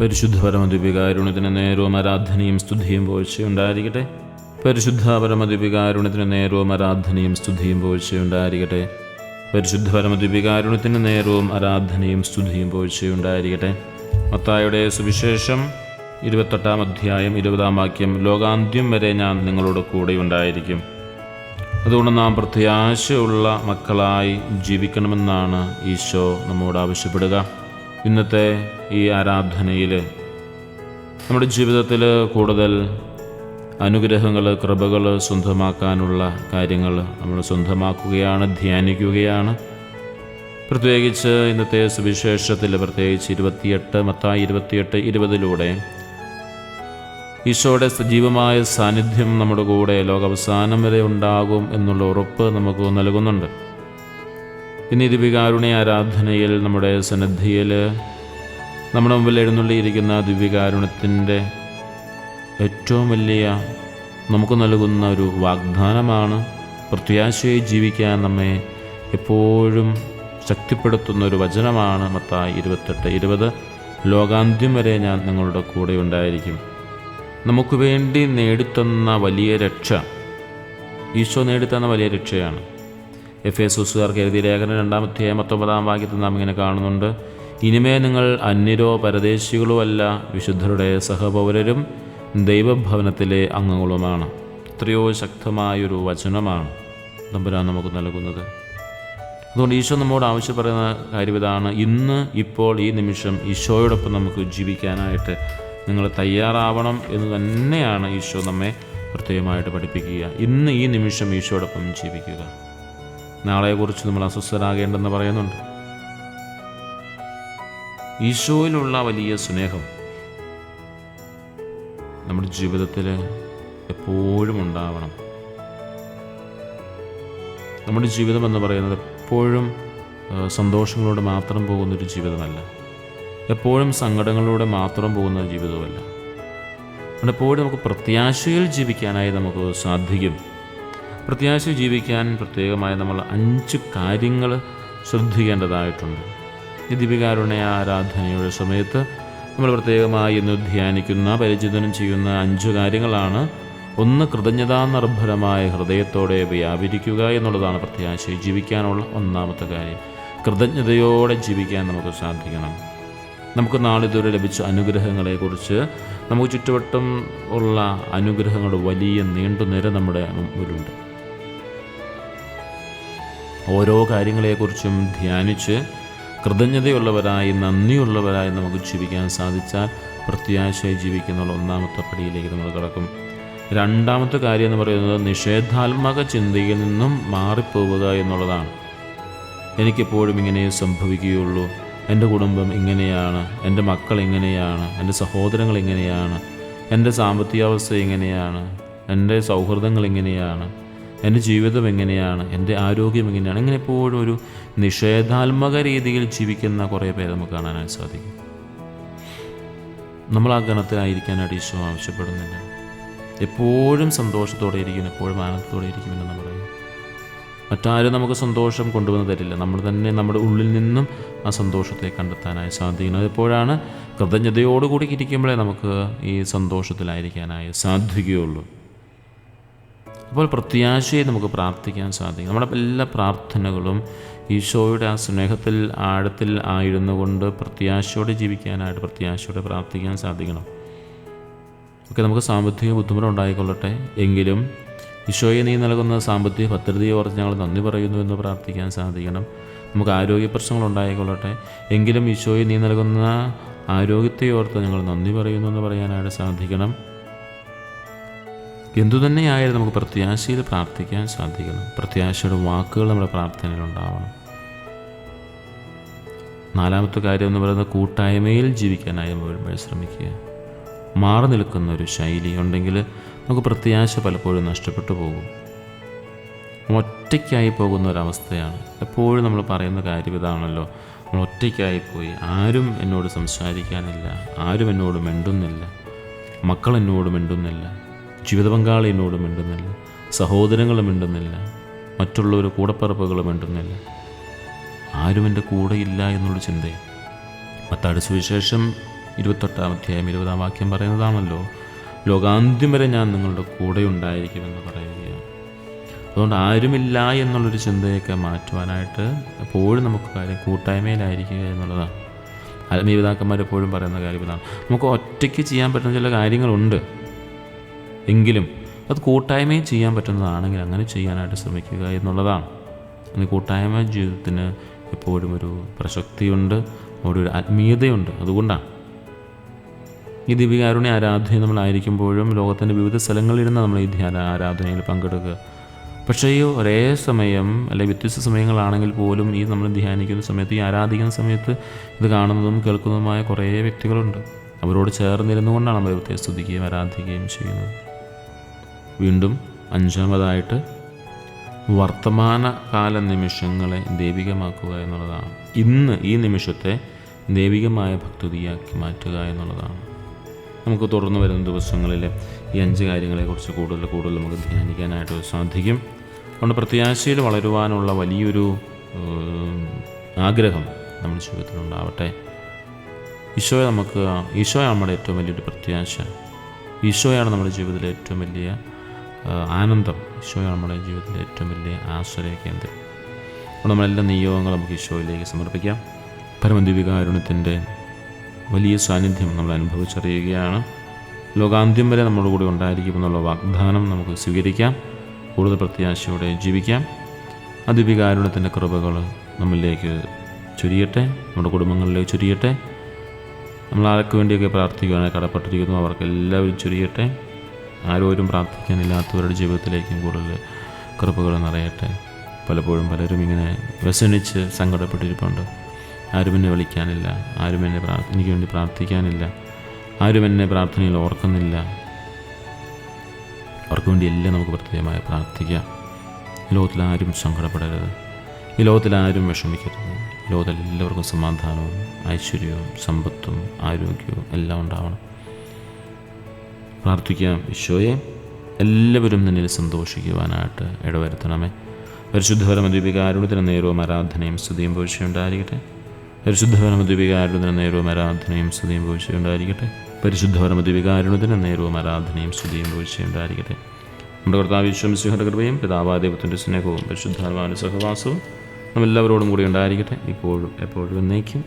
പരിശുദ്ധ പരമദിവികാരുണ്യത്തിന് നേരവും ആരാധനയും സ്തുതിയും പോഴ്ചയുണ്ടായിരിക്കട്ടെ. പരിശുദ്ധ പരമദിവികാരുണ്യത്തിന് നേരവും ആരാധനയും സ്തുതിയും പോഴ്ചയുണ്ടായിരിക്കട്ടെ. പരിശുദ്ധ പരമദിവികാരുണ്യത്തിന് നേരവും ആരാധനയും സ്തുതിയും പോഴ്ചയുണ്ടായിരിക്കട്ടെ. മത്തായുടെ സുവിശേഷം ഇരുപത്തെട്ടാം അധ്യായം ഇരുപതാം വാക്യം ലോകാന്ത്യം വരെ ഞാൻ നിങ്ങളോട് കൂടെ ഉണ്ടായിരിക്കും അതുകൊണ്ട് നാം പ്രത്യാശയുള്ള മക്കളായി ജീവിക്കണമെന്നാണ് ഈശോ നമ്മോട് ആവശ്യപ്പെടുക. ഇന്നത്തെ ഈ ആരാധനയിൽ നമ്മുടെ ജീവിതത്തിൽ കൂടുതൽ അനുഗ്രഹങ്ങൾ കൃപകൾ സ്വന്തമാക്കാനുള്ള കാര്യങ്ങൾ നമ്മൾ സ്വന്തമാക്കുകയാണ് ധ്യാനിക്കുകയാണ്. പ്രത്യേകിച്ച് ഇന്നത്തെ സുവിശേഷത്തിൽ പ്രത്യേകിച്ച് ഇരുപത്തിയെട്ട് മത്തായി ഇരുപത്തിയെട്ട് ഇരുപതിലൂടെ ഈശോയുടെ സജീവമായ സാന്നിധ്യം നമ്മുടെ കൂടെ ലോകാവസാനം വരെ ഉണ്ടാകും എന്നുള്ള ഉറപ്പ് നമുക്ക് നൽകുന്നുണ്ട്. ദിവ്യകാരുണ്യ ആരാധനയിൽ നമ്മുടെ സന്നദ്ധിയിൽ നമ്മുടെ മുമ്പിൽ എഴുന്നള്ളിയിരിക്കുന്ന ദിവ്യകാരുണ്യത്തിന്റെ ഏറ്റവും വലിയ നമുക്ക് നൽകുന്ന ഒരു വാഗ്ദാനമാണ് പ്രത്യാശയെ ജീവിക്കാൻ നമ്മെ എപ്പോഴും ശക്തിപ്പെടുത്തുന്ന ഒരു വചനമാണ് മത്തായി ഇരുപത്തെട്ട് ഇരുപത്. ലോകാന്ത്യം വരെ ഞാൻ നിങ്ങളുടെ കൂടെ ഉണ്ടായിരിക്കും. നമുക്ക് വേണ്ടി നേടിത്തന്ന വലിയ രക്ഷ ഈശോ നേടിത്തന്ന വലിയ രക്ഷയാണ്. എഫ് ഉസുകാർക്ക് എഴുതിയ ലേഖനം രണ്ടാമത്തെ പത്തൊമ്പതാം വാക്യത്തിൽ നാം ഇങ്ങനെ കാണുന്നുണ്ട്. ഇനിമേ നിങ്ങൾ അന്യരോ പരദേശികളോ അല്ല വിശുദ്ധരുടെ സഹപൗരരും ദൈവഭവനത്തിലെ അംഗങ്ങളുമാണ്. എത്രയോ ശക്തമായൊരു വചനമാണ് തമ്പുരാൻ നമുക്ക് നൽകുന്നത്. അതുകൊണ്ട് ഈശോ നമ്മോട് ആവശ്യപ്പെടുന്ന കാര്യം ഇതാണ്. ഇന്ന് ഇപ്പോൾ ഈ നിമിഷം ഈശോയോടൊപ്പം നമുക്ക് ജീവിക്കാനായിട്ട് നിങ്ങൾ തയ്യാറാവണം എന്ന് തന്നെയാണ് ഈശോ നമ്മെ പ്രത്യേകമായിട്ട് പഠിപ്പിക്കുക. ഇന്ന് ഈ നിമിഷം ഈശോടൊപ്പം ജീവിക്കുക. നാളെക്കുറിച്ച് നമ്മൾ അസ്വസ്ഥരാകേണ്ടെന്ന് പറയുന്നുണ്ട്. ഈശോയിലുള്ള വലിയ സ്നേഹം നമ്മുടെ ജീവിതത്തിൽ എപ്പോഴും ഉണ്ടാവണം. നമ്മുടെ ജീവിതം എന്ന് പറയുന്നത് എപ്പോഴും സന്തോഷങ്ങളോട് മാത്രം പോകുന്നൊരു ജീവിതമല്ല. എപ്പോഴും സങ്കടങ്ങളിലൂടെ മാത്രം പോകുന്ന ജീവിതവുമല്ല. എപ്പോഴും നമുക്ക് പ്രത്യാശയിൽ ജീവിക്കാനായി നമുക്ക് സാധിക്കും. പ്രത്യാശ ജീവിക്കാൻ പ്രത്യേകമായി നമ്മൾ അഞ്ച് കാര്യങ്ങൾ ശ്രദ്ധിക്കേണ്ടതായിട്ടുണ്ട്. ദീപികാരുണ്യ ആരാധനയുടെ സമയത്ത് നമ്മൾ പ്രത്യേകമായി ഇന്ന് ധ്യാനിക്കുന്ന പരിചിതനം ചെയ്യുന്ന അഞ്ച് കാര്യങ്ങളാണ്. ഒന്ന് കൃതജ്ഞതാ നിർഭരമായ ഹൃദയത്തോടെ വ്യാപരിക്കുക എന്നുള്ളതാണ് പ്രത്യാശ ജീവിക്കാനുള്ള ഒന്നാമത്തെ കാര്യം. കൃതജ്ഞതയോടെ ജീവിക്കാൻ നമുക്ക് സാധിക്കണം. നമുക്ക് നാളിതുവരെ ലഭിച്ച അനുഗ്രഹങ്ങളെക്കുറിച്ച് നമുക്ക് ചുറ്റുവട്ടം ഉള്ള അനുഗ്രഹങ്ങളുടെ വലിയ നീണ്ടുനിര നമ്മുടെ മുമ്പിലുണ്ട്. ഓരോ കാര്യങ്ങളെക്കുറിച്ചും ധ്യാനിച്ച് കൃതജ്ഞതയുള്ളവരായി നന്ദിയുള്ളവരായി നമുക്ക് ജീവിക്കാൻ സാധിച്ചാൽ പ്രത്യാശയായി ജീവിക്കുന്ന ഒന്നാമത്തെ പടിയിലേക്ക് നമ്മൾ കിടക്കും. രണ്ടാമത്തെ കാര്യം എന്ന് പറയുന്നത് നിഷേധാത്മക ചിന്തയിൽ നിന്നും മാറിപ്പോവുക എന്നുള്ളതാണ്. എനിക്കെപ്പോഴും ഇങ്ങനെ സംഭവിക്കുകയുള്ളൂ. എന്റെ കുടുംബം ഇങ്ങനെയാണ് എന്റെ മക്കൾ ഇങ്ങനെയാണ് എന്റെ സഹോദരങ്ങൾ ഇങ്ങനെയാണ് എന്റെ സാമ്പത്തികാവസ്ഥ ഇങ്ങനെയാണ് എന്റെ സൗഹൃദങ്ങൾ ഇങ്ങനെയാണ് എന്റെ ജീവിതം എങ്ങനെയാണ്? എന്റെ ആരോഗ്യം എങ്ങനെയാണ്? ഇങ്ങനെ എപ്പോഴും ഒരു നിഷേധാത്മക രീതിയിൽ ജീവിക്കുന്ന കുറേ പേരെ നമുക്ക് കാണാനായി സാധിക്കും. നമ്മൾ ആ ഗണത്തിലായിരിക്കാനായിട്ട് ഈശോ ആവശ്യപ്പെടുന്നില്ല. എപ്പോഴും സന്തോഷത്തോടെ ഇരിക്കും എപ്പോഴും ആനന്ദത്തോടെ ഇരിക്കുമെന്ന് പറയും മറ്റാരും നമുക്ക് സന്തോഷം കൊണ്ടുവന്ന് തരില്ല. നമ്മൾ തന്നെ നമ്മുടെ ഉള്ളിൽ നിന്നും ആ സന്തോഷത്തെ കണ്ടെത്താനായി സാധിക്കുന്നത് എപ്പോഴാണ്? കൃതജ്ഞതയോടുകൂടി ഇരിക്കുമ്പോഴേ നമുക്ക് ഈ സന്തോഷത്തിലായിരിക്കാനായി സാധിക്കുകയുള്ളൂ. അപ്പോൾ പ്രത്യാശയെ നമുക്ക് പ്രാർത്ഥിക്കാൻ സാധിക്കും. നമ്മുടെ എല്ലാ പ്രാർത്ഥനകളും ഈശോയുടെ ആ സ്നേഹത്തിൽ ആഴത്തിൽ ആയിരുന്നു കൊണ്ട് പ്രത്യാശയോടെ ജീവിക്കാനായിട്ട് പ്രത്യാശയോടെ പ്രാർത്ഥിക്കാൻ സാധിക്കണം. ഒക്കെ നമുക്ക് സാമ്പത്തിക ബുദ്ധിമുട്ട് ഉണ്ടായിക്കൊള്ളട്ടെ. എങ്കിലും ഈശോയെ നീ നൽകുന്ന സാമ്പത്തിക ഭദ്രതയെ ഓർത്ത് ഞങ്ങൾ നന്ദി പറയുന്നു എന്ന് പ്രാർത്ഥിക്കാൻ സാധിക്കണം. നമുക്ക് ആരോഗ്യ പ്രശ്നങ്ങൾ ഉണ്ടായിക്കൊള്ളട്ടെ. എങ്കിലും ഈശോയെ നീ നൽകുന്ന ആരോഗ്യത്തെ ഓർത്ത് ഞങ്ങൾ നന്ദി പറയുന്നു എന്ന് പറയാനായിട്ട് സാധിക്കണം. എന്തുതന്നെയായാലും നമുക്ക് പ്രത്യാശയിൽ പ്രാർത്ഥിക്കാൻ സാധിക്കണം. പ്രത്യാശയുടെ വാക്കുകൾ നമ്മുടെ പ്രാർത്ഥനയിൽ ഉണ്ടാവണം. നാലാമത്തെ കാര്യം എന്ന് പറയുന്നത് കൂട്ടായ്മയിൽ ജീവിക്കാനായി നമ്മൾ ശ്രമിക്കുക. മാറി നിൽക്കുന്ന ഒരു ശൈലി ഉണ്ടെങ്കിൽ നമുക്ക് പ്രത്യാശ പലപ്പോഴും നഷ്ടപ്പെട്ടു പോകും. ഒറ്റയ്ക്കായി പോകുന്ന ഒരവസ്ഥയാണ് എപ്പോഴും നമ്മൾ പറയുന്ന കാര്യം ഇതാണല്ലോ. ഒറ്റയ്ക്കായി പോയി. ആരും എന്നോട് സംസാരിക്കാനില്ല. ആരും എന്നോട് മിണ്ടുന്നില്ല. മക്കൾ എന്നോട് മിണ്ടുന്നില്ല. ജീവിത പങ്കാളി എന്നോട് മിണ്ടുന്നില്ല സഹോദരങ്ങൾ മിണ്ടുന്നില്ല മറ്റുള്ളവർ കൂടപ്പറപ്പുകൾ മിണ്ടുന്നില്ല ആരും എന്റെ കൂടെ ഇല്ല എന്നുള്ള ചിന്തയും. മത്താട് സുവിശേഷം ഇരുപത്തെട്ടാം അധ്യായം ഇരുപതാം വാക്യം പറയുന്നതാണല്ലോ. ലോകാന്ത്യം വരെ ഞാൻ നിങ്ങളുടെ കൂടെ ഉണ്ടായിരിക്കുമെന്ന് പറയുകയാണ്. അതുകൊണ്ട് ആരുമില്ല എന്നുള്ളൊരു ചിന്തയൊക്കെ മാറ്റുവാനായിട്ട് എപ്പോഴും നമുക്ക് കാര്യം കൂട്ടായ്മയിലായിരിക്കുക എന്നുള്ളതാണ്. ആത്മീയപിതാക്കന്മാരെപ്പോഴും പറയുന്ന കാര്യം ഇതാണ്. നമുക്ക് ഒറ്റയ്ക്ക് ചെയ്യാൻ പറ്റുന്ന ചില കാര്യങ്ങളുണ്ട്. എങ്കിലും അത് കൂട്ടായ്മയും ചെയ്യാൻ പറ്റുന്നതാണെങ്കിൽ അങ്ങനെ ചെയ്യാനായിട്ട് ശ്രമിക്കുക എന്നുള്ളതാണ്. ഇനി കൂട്ടായ്മ ജീവിതത്തിന് എപ്പോഴും ഒരു പ്രസക്തിയുണ്ട് അവിടെ ഒരു ആത്മീയതയുണ്ട്. അതുകൊണ്ടാണ്. ഈ ദിവ്യകാരുണ്യ ആരാധന നമ്മളായിരിക്കുമ്പോഴും ലോകത്തിന്റെ വിവിധ സ്ഥലങ്ങളിലിരുന്ന് നമ്മൾ ഈ ധ്യാന ആരാധനയിൽ പങ്കെടുക്കുക. പക്ഷേ ഈ ഒരേ സമയം അല്ലെങ്കിൽ വ്യത്യസ്ത സമയങ്ങളാണെങ്കിൽ പോലും ഈ നമ്മൾ ധ്യാനിക്കുന്ന സമയത്ത് ഈ ആരാധിക്കുന്ന സമയത്ത് ഇത് കാണുന്നതും കേൾക്കുന്നതുമായ കുറേ വ്യക്തികളുണ്ട്. അവരോട് ചേർന്നിരുന്നു കൊണ്ടാണ് നമ്മൾ ദൈവത്തെ സ്തുതിക്കുകയും ആരാധിക്കുകയും ചെയ്യുന്നത്. വീണ്ടും അഞ്ചാമതായിട്ട് വർത്തമാനകാല നിമിഷങ്ങളെ ദൈവികമാക്കുക എന്നുള്ളതാണ്. ഇന്ന് ഈ നിമിഷത്തെ ദൈവികമായ ഭക്തിയാക്കി മാറ്റുക എന്നുള്ളതാണ്. നമുക്ക് തുടർന്ന് വരുന്ന ദിവസങ്ങളിൽ ഈ അഞ്ച് കാര്യങ്ങളെക്കുറിച്ച് കൂടുതൽ കൂടുതൽ നമുക്ക് ധ്യാനിക്കാനായിട്ട് സാധിക്കും. അതുകൊണ്ട് പ്രത്യാശയിൽ വളരുവാനുള്ള വലിയൊരു ആഗ്രഹം നമ്മുടെ ജീവിതത്തിലുണ്ടാവട്ടെ ഈശോയെ നമുക്ക് ഈശോയാണ് നമ്മുടെ ഏറ്റവും വലിയൊരു പ്രത്യാശ. ഈശോയാണ് നമ്മുടെ ജീവിതത്തിലെ ഏറ്റവും വലിയ ആനന്ദം ഈശോയാണ് നമ്മുടെ ജീവിതത്തിലെ ഏറ്റവും വലിയ ആശ്രയ കേന്ദ്രം. അപ്പോൾ നമ്മളെല്ലാ നിയോഗങ്ങളും നമുക്ക് ഈശോയിലേക്ക് സമർപ്പിക്കാം. പരമദിവികാരുണ്യത്തിന്റെ വലിയ സാന്നിധ്യം നമ്മൾ അനുഭവിച്ചറിയുകയാണ്. ലോകാന്ത്യം വരെ നമ്മുടെ കൂടെ ഉണ്ടായിരിക്കുമെന്നുള്ള വാഗ്ദാനം നമുക്ക് സ്വീകരിക്കാം. കൂടുതൽ പ്രത്യാശയോടെ ജീവിക്കാം. അതിവികാരുണ്യത്തിന്റെ കൃപകൾ നമ്മളിലേക്ക് ചുരിയട്ടെ നമ്മുടെ കുടുംബങ്ങളിലേക്ക് ചുരിയട്ടെ. നമ്മൾ ആർക്ക് വേണ്ടിയൊക്കെ പ്രാർത്ഥിക്കുകയാണ് കടപ്പെട്ടിരിക്കുന്നു അവർക്ക് എല്ലാവരും ചുരിയട്ടെ. ആരോരും പ്രാർത്ഥിക്കാനില്ലാത്തവരുടെ ജീവിതത്തിലേക്കും കൂടുതൽ കൃപകൾ നിറയട്ടെ. പലപ്പോഴും പലരും ഇങ്ങനെ വ്യസനിച്ച് സങ്കടപ്പെട്ടിരിപ്പുണ്ട്. ആരും എന്നെ വിളിക്കാനില്ല. ആരും എന്നെ എനിക്ക് വേണ്ടി പ്രാർത്ഥിക്കാനില്ല. ആരും എന്നെ പ്രാർത്ഥനയിൽ ഓർക്കുന്നില്ല. അവർക്ക് വേണ്ടി എല്ലാം നമുക്ക് പ്രത്യേകമായി പ്രാർത്ഥിക്കാം. ഈ ലോകത്തിൽ ആരും സങ്കടപ്പെടരുത്. ഈ ലോകത്തിൽ ആരും വിഷമിക്കരുത്. ലോകത്തിൽ എല്ലാവർക്കും സമാധാനവും ഐശ്വര്യവും സമ്പത്തും ആരോഗ്യവും എല്ലാം ഉണ്ടാവണം. പ്രാർത്ഥിക്കാം ഈശോയെ. എല്ലാവരും നിന്നിൽ സന്തോഷിക്കുവാനായിട്ട് ഇടവരുത്തണമേ. പരിശുദ്ധപരമദ്വീപികാരുടത്തിന് നേരവും ആരാധനയും സ്തുതിയും പോഴ്ചയുണ്ടായിരിക്കട്ടെ പരിശുദ്ധപരമദ്വീപികാരുടത്തിന് നേരവും ആരാധനയും സ്തുതിയും പോഴ്ചയുണ്ടായിരിക്കട്ടെ പരിശുദ്ധപരമദ്വീപികാരുടത്തിന് നേരവും ആരാധനയും സ്തുതിയും പോഴ്ചയുണ്ടായിരിക്കട്ടെ നമ്മുടെ കർത്താവ് വിശ്വംസിഹയുടെ കൃപയും പിതാവാദേവത്തിന്റെ സ്നേഹവും പരിശുദ്ധാത്മാവിന്റെ സഹവാസവും നമ്മെല്ലാവരോടും കൂടി ഉണ്ടായിരിക്കട്ടെ. ഇപ്പോഴും എപ്പോഴും എന്നേക്കും.